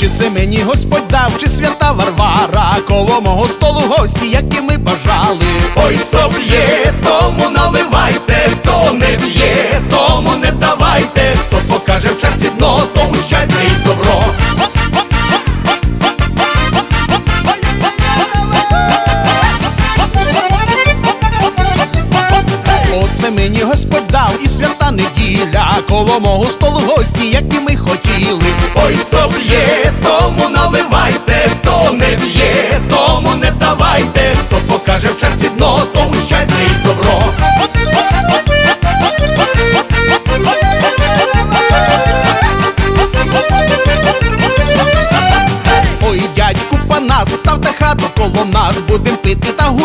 Чи це мені Господь дав, чи свята Варвара, коло мого столу гості, які ми бажали. Ой, хто б'є щастя мені Господь дав і свята неділя, коло мого столу гості, як і ми хотіли. Ой, хто п'є, тому наливайте, хто не п'є, тому не давайте, хто покаже в черзі дно, тому щастя і добро. Ой, дядьку, пана, заставте хату коло нас, будем пити та гуляти.